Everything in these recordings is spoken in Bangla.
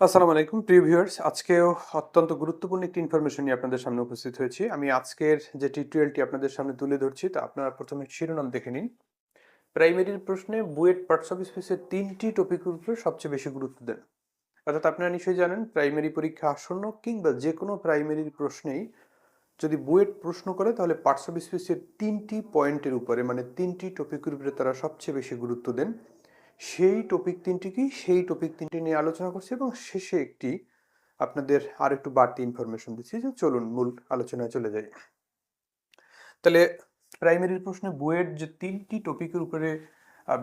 আসসালামু আলাইকুম, প্রিয় ভিউয়ার্স। আজকেও অত্যন্ত গুরুত্বপূর্ণ একটি ইনফরমেশন নিয়ে আপনাদের সামনে উপস্থিত হয়েছি। আমি আজকের যে টিউটোরিয়ালটি আপনাদের সামনে তুলে ধরছি, তা আপনারা প্রথমে শিরোনাম দেখে নিন। প্রাইমারির প্রশ্নে বুয়েট পার্টস অফ স্পেসের তিনটি টপিকের উপরে সবচেয়ে বেশি গুরুত্ব দেন। অর্থাৎ আপনারা নিশ্চয়ই জানেন প্রাইমারি পরীক্ষা আসন্ন কিংবা যে কোনো প্রাইমারির প্রশ্নেই যদি বুয়েট প্রশ্ন করে, তাহলে পার্টস অফ স্পেসের তিনটি পয়েন্টের উপরে মানে তিনটি টপিকের উপরে তারা সবচেয়ে বেশি গুরুত্ব দেন। সেই টপিক তিনটিকেই সেই টপিক তিনটি নিয়ে আলোচনা করছি এবং শেষে একটি আপনাদের আর একটু বাড়তি ইনফরমেশন দিচ্ছি যে চলুন মূল আলোচনায় চলে যাই। তাহলে প্রাইমারির প্রশ্নে বইয়ের যে তিনটি টপিকের উপরে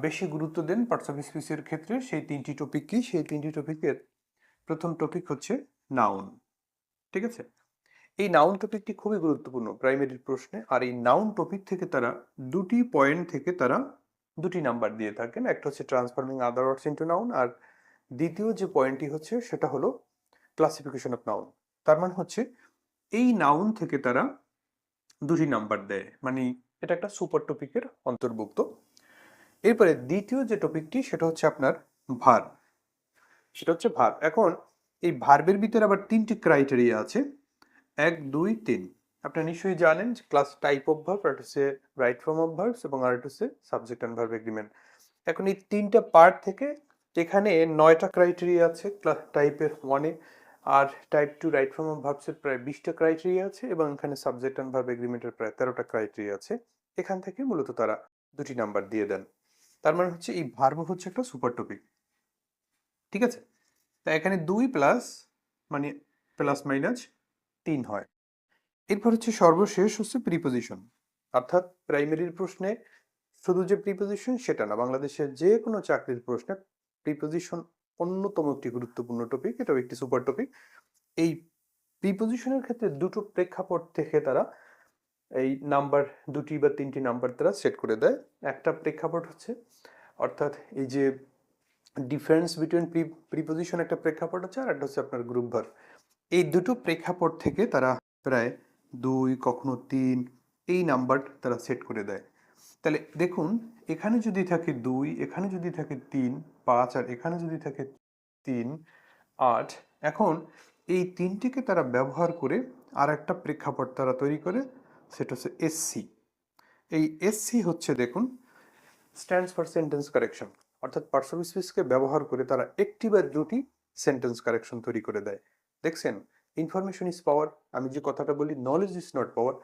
বেশি গুরুত্ব দেন পার্টস অফ ক্ষেত্রে, সেই তিনটি টপিক কি? সেই তিনটি টপিকের প্রথম টপিক হচ্ছে নাউন ঠিক আছে? এই নাউন টপিকটি খুবই গুরুত্বপূর্ণ প্রাইমারির প্রশ্নে, আর এই নাউন টপিক থেকে তারা দুটি পয়েন্ট থেকে তারা দুটি নাম্বার দিয়ে থাকেন। একটা হচ্ছে transforming other words into noun আর দ্বিতীয় যে পয়েন্টটি হচ্ছে সেটা হলো ক্লাসিফিকেশন অফ নাউন তার মানে হচ্ছে এই নাউন থেকে তারা দুটি নাম্বার দেয়। মানে এটা একটা সুপার টপিকের অন্তর্ভুক্ত। এরপরে দ্বিতীয় যে টপিকটি সেটা হচ্ছে আপনার ভার সেটা হচ্ছে ভার এখন এই ভার্বের ভিতরে আবার তিনটি ক্রাইটেরিয়া আছে। এক, দুই, তিন। আপনারা নিশ্চয়ই জানেন যে ক্লাস টাইপ অফ ভার্ব আর হচ্ছে রাইট ফর্ম অফ ভার্বস এবং আর হচ্ছে সাবজেক্ট অ্যান্ড ভার্ব এগ্রিমেন্ট এখন এই তিনটা পার্ট থেকে এখানে নয়টা ক্রাইটেরিয়া আছে ক্লাস টাইপের ওয়ানে আর type two right form of ভার্বসের প্রায় বিশটা ক্রাইটেরিয়া আছে এবং এখানে সাবজেক্ট অ্যান্ড ভার্ব এগ্রিমেন্টের প্রায় তেরোটা ক্রাইটেরিয়া আছে। এখান থেকে মূলত তারা দুটি নাম্বার দিয়ে দেন। তার মানে হচ্ছে এই ভার্ব হচ্ছে একটা সুপার টপিক ঠিক আছে? তা এখানে দুই প্লাস মানে প্লাস মাইনাস তিন হয়। এরপর হচ্ছে সর্বশেষ হচ্ছে প্রিপোজিশন অর্থাৎ প্রাইমারির প্রশ্নে শুধু যে প্রিপোজিশন সেটা না, বাংলাদেশের যে কোনো চাকরির প্রশ্নে প্রিপোজিশন অন্যতম একটি গুরুত্বপূর্ণ টপিক এটাও একটি সুপার টপিক এই প্রিপোজিশনের ক্ষেত্রে দুটো প্রেক্ষাপট থেকে তারা এই নাম্বার দুটি বা তিনটি নাম্বার তারা সেট করে দেয়। একটা প্রেক্ষাপট হচ্ছে, অর্থাৎ এই যে ডিফারেন্স বিটুইন প্রি প্রিপোজিশন একটা প্রেক্ষাপট আছে, আর একটা হচ্ছে আপনার গ্রুপ ভার এই দুটো প্রেক্ষাপট থেকে তারা প্রায় দুই, কখনো তিন, এই নাম্বার তারা সেট করে দেয়। তাহলে দেখুন, এখানে যদি থাকে দুই, এখানে যদি থাকে তিন, পাঁচ, আর এখানে যদি থাকে তিন, আট, এখন এই তিনটিকে তারা ব্যবহার করে আর একটা প্রেক্ষাপট তারা তৈরি করে, সেটা হচ্ছে এসসি এই এসসি হচ্ছে দেখুন স্ট্যান্ডস ফর সেন্টেন্স কারেকশন অর্থাৎ পার্সন স্পেসকে ব্যবহার করে তারা একটি বা দুটি সেন্টেন্স কারেকশন তৈরি করে দেয়। দেখছেন? ইনফরমেশন ইজ পাওয়ার আমি যে কথাটা বলি knowledge is not power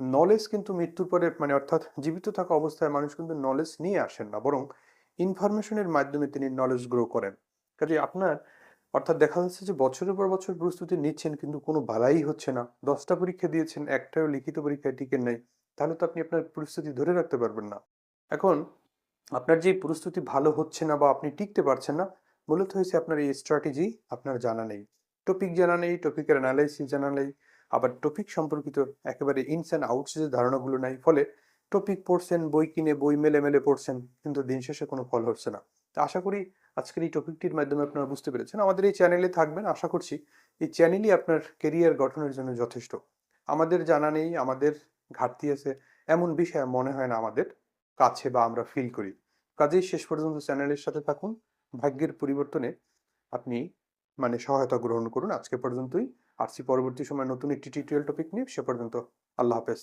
knowledge কিন্তু মৃত্যুর পরে মানে অর্থাৎ জীবিত থাকা অবস্থায় মানুষ কিন্তু নলেজ নিয়ে আসেন না, বরং ইনফরমেশনের মাধ্যমে তিনি নলেজ গ্রো করেন। কাজে আপনার, অর্থাৎ দেখা যাচ্ছে যে বছরের পর বছর প্রস্তুতি নিচ্ছেন, কিন্তু কোনো ভালাই হচ্ছে না। দশটা পরীক্ষা দিয়েছেন, একটাও লিখিত পরীক্ষায় টিকেন নেই। তাহলে তো আপনি আপনার প্রস্তুতি ধরে রাখতে পারবেন না। এখন, আপনার যে প্রস্তুতি ভালো হচ্ছে না বা আপনি টিকতে পারছেন না, মূলত হয়েছে আপনার এই স্ট্র্যাটেজি আপনার জানা নেই। টপিক জানা নেই টপিকের অ্যানালাইসিস জানা নেই, আবার টপিক সম্পর্কিত একেবারে ইনস অ্যান্ড আউটস যে ধারণাগুলো নাই, ফলে টপিক পড়ছেন, বই কিনে, বই মেলে মেলে পড়ছেন, কিন্তু দিন শেষে কোনো ফল হচ্ছে না। তা আশা করি আজকের এই টপিকটির মাধ্যমে আপনারা বুঝতে পেরেছেন। আমাদের এই চ্যানেলে থাকবেন, আশা করছি এই চ্যানেলই আপনার কেরিয়ার গঠনের জন্য যথেষ্ট। আমাদের জানা নেই, আমাদের ঘাটতি আছে, এমন বিষয় মনে হয় না আমাদের, কাছে বা আমরা ফিল করি। কাজেই শেষ পর্যন্ত চ্যানেলের সাথে থাকুন, ভাগ্যের পরিবর্তনে আপনি মানে সহায়তা গ্রহণ করুন। আজকে পর্যন্তই। আসছি পরবর্তী সময় নতুন একটি টিউটোরিয়াল টপিক নিয়ে। সে পর্যন্ত আল্লাহ হাফেজ।